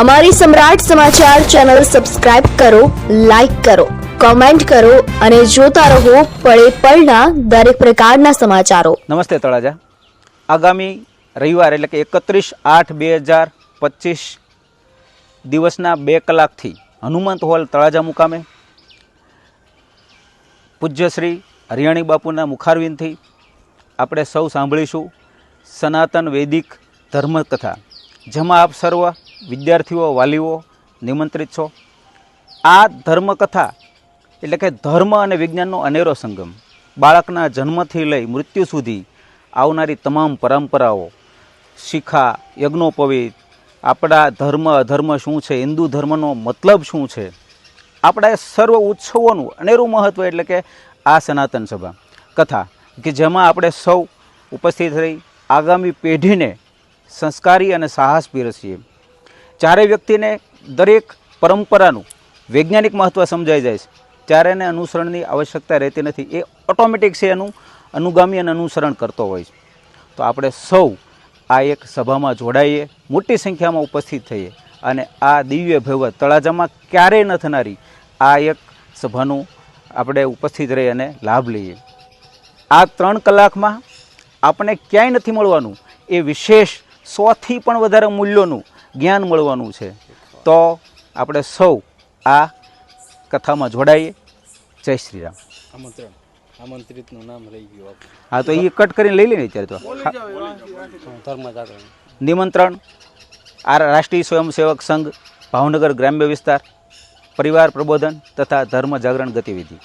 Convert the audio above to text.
અમારી Samrat Samachar channel subscribe કરો, like કરો, કોમેન્ટ કરો અને જોતા રહો પળે પળના દરેક પ્રકારના સમાચારો. નમસ્તે તળાજા. આગામી રવિવાર એટલે કે એકત્રીસ આઠ બે હજાર પચીસ દિવસના બે કલાકથી હનુમંત હોલ તળાજા મુકામે પૂજ્ય શ્રી હરિયાણી બાપુના મુખારવિંદથી આપણે સૌ સાંભળીશું સનાતન વૈદિક ધર્મકથા. જેમાં આપ સર્વ વિદ્યાર્થીઓ, વાલીઓ નિમંત્રિત છો. આ ધર્મકથા એટલે કે ધર્મ અને વિજ્ઞાનનો અનેરો સંગમ. બાળકના જન્મથી લઈ મૃત્યુ સુધી આવનારી તમામ પરંપરાઓ, શિખા, યજ્ઞોપવિત, આપણા ધર્મ, અધર્મ શું છે, હિન્દુ ધર્મનો મતલબ શું છે, આપણા સર્વ ઉત્સવોનું અનેરું મહત્ત્વ એટલે કે આ સનાતન સભા. કથા કે જેમાં આપણે સૌ ઉપસ્થિત રહી આગામી પેઢીને સંસ્કારી અને સાહસ પીરસીએ. જ્યારે વ્યક્તિને દરેક પરંપરાનું વૈજ્ઞાનિક મહત્ત્વ સમજાઈ જાય છે. ત્યારે એને અનુસરણની આવશ્યકતા રહેતી નથી. એ ઓટોમેટિક છે એનું અનુગામી અને અનુસરણ કરતો હોય છે. તો આપણે સૌ આ એક સભામાં જોડાઈએ, મોટી સંખ્યામાં ઉપસ્થિત થઈએ અને આ દિવ્ય ભવ્ય તળાજામાં ક્યારેય ન થનારી આ એક સભાનું આપણે ઉપસ્થિત રહી અને લાભ લઈએ. આ ત્રણ કલાકમાં આપણને ક્યાંય નથી મળવાનું. એ વિશેષ સોથી પણ વધારે મૂલ્યોનું જ્ઞાન મળવાનું છે. તો આપણે સૌ આ કથામાં જોડાઈએ. જય શ્રી રામ આમંત્રણ. આમંત્રિતનું નામ રહી ગયું હા તો એ કટ કરીને લઈ લે ને અત્યારે તો. નિમંત્રણ. આ રાષ્ટ્રીય સ્વયંસેવક સંઘ ભાવનગર ગ્રામ્ય વિસ્તાર પરિવાર પ્રબોધન તથા ધર્મ જાગરણ ગતિવિધિ.